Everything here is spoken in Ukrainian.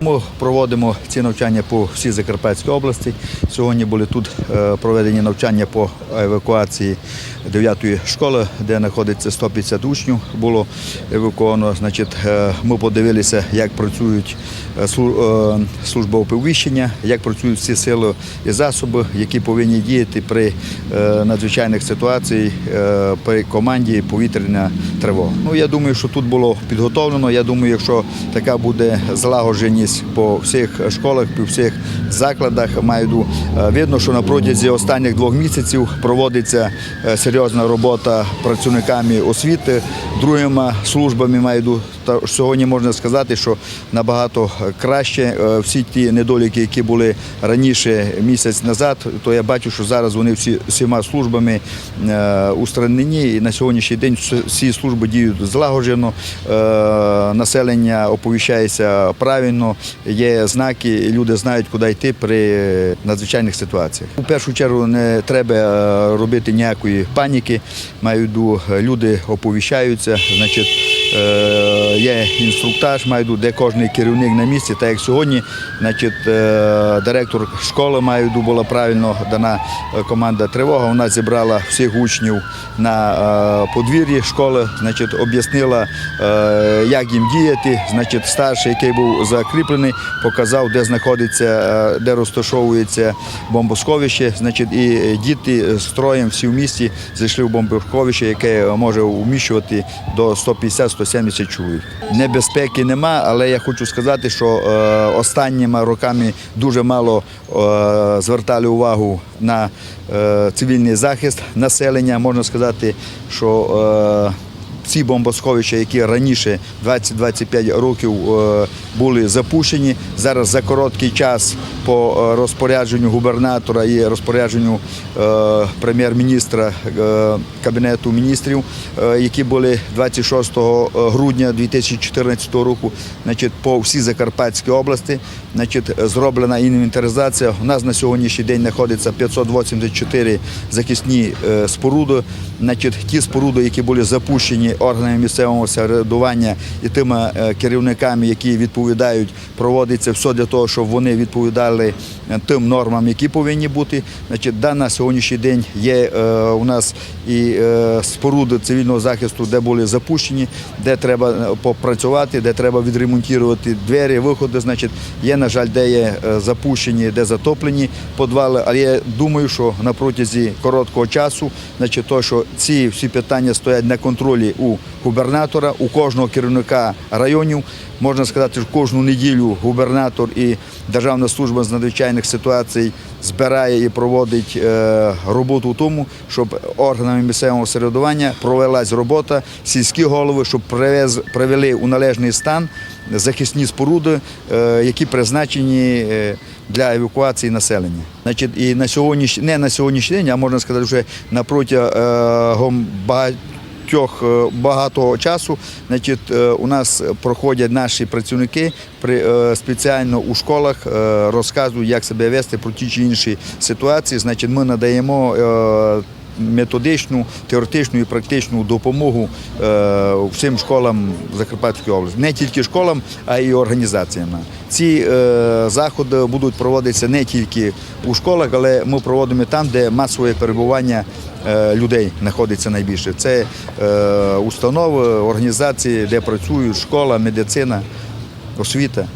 Ми проводимо ці навчання по всій Закарпатській області. Сьогодні були тут е, проведені навчання по евакуації 9-ї школи, де знаходиться 150 учнів. Було евакуовано. Значить, е, ми подивилися, як працюють е, слу- служба оповіщення, як працюють всі сили і засоби, які повинні діяти при надзвичайних ситуаціях при команді повітряна тривога. Ну я думаю, що тут було підготовлено. Я думаю, якщо така буде злагодженість по всіх школах, по всіх закладах, майду е, видно, що на протязі останніх двох місяців проводиться е, серйозна робота працівниками освіти, другими службами маю йду. Та сьогодні можна сказати, що набагато краще е, всі ті недоліки, які були раніше місяць назад, то я бачу, що зараз вони всі всіма службами е, устранені. І на сьогоднішній день всі- служби діють злагоджено, е, населення оповіщається правильно, є знаки, і люди знають, куди йти при надзвичайних ситуаціях. У першу чергу не треба робити ніякої паніки. Маю люди оповіщаються, значить. Е, Є інструктаж, виду, де кожен керівник на місці, так як сьогодні, значить, е, директор школи виду, була правильно дана е, команда тривога. Вона зібрала всіх учнів на подвір'ї школи, значить, об'яснила, як їм діяти. Значить, старший, який був закріплений, показав, де знаходиться, де розташовується бомбосховище. Значить, і діти з строєм всі в місті зайшли в бомбосховище, яке може вміщувати до 150-170 чоловік. Небезпеки нема, але я хочу сказати, що е, останніми роками дуже мало е, звертали увагу на е, цивільний захист населення. Можна сказати, що ці бомбосховища, які раніше 20-25 років були запущені, зараз за короткий час по е, розпорядженню губернатора і розпорядженню е, прем'єр-міністра е, Кабінету міністрів, які були 26 грудня 2014 року, значить, по всій Закарпатській області, значить, зроблена інвентаризація. У нас на сьогоднішній день знаходиться 584 захисні споруди. Значить, ті споруди, які були запущені органами місцевого самоврядування і тими керівниками, які відповідають, проводиться все для того, щоб вони відповідали е, тим нормам, які повинні бути. Значить, да, на сьогоднішній день є е, у нас і е, споруди цивільного захисту, де були запущені, де треба е, попрацювати, де треба відремонтувати двері, виходи. Значить, є, на жаль, де є е, запущені, де затоплені підвали. Але я думаю, що на протязі короткого часу, значить, то, що ці всі питання стоять на контролі у губернатора, у кожного керівника районів. Можна сказати, кожну неділю губернатор і Державна служба з надзвичайних ситуацій збирає і проводить е, роботу в тому, щоб органами місцевого середування провелась робота, сільські голови, щоб привез, привели у належний стан захисні споруди, е, які призначені е, для евакуації населення. Значить, і на сьогоднішній не на сьогоднішній день, а можна сказати, вже на протягом багатьох е, багато часу, значить, е, у нас проходять наші працівники при е, спеціально у школах розказують, як себе вести про ті чи інші ситуації. Значить, ми надаємо. Методичну, теоретичну і практичну допомогу е, всім школам Закарпатської області, не тільки школам, а й організаціям. Ці е, заходи будуть проводитися не тільки у школах, але ми проводимо там, де масове перебування е, людей знаходиться найбільше. Це установи, організації, де працюють школа, медицина, освіта.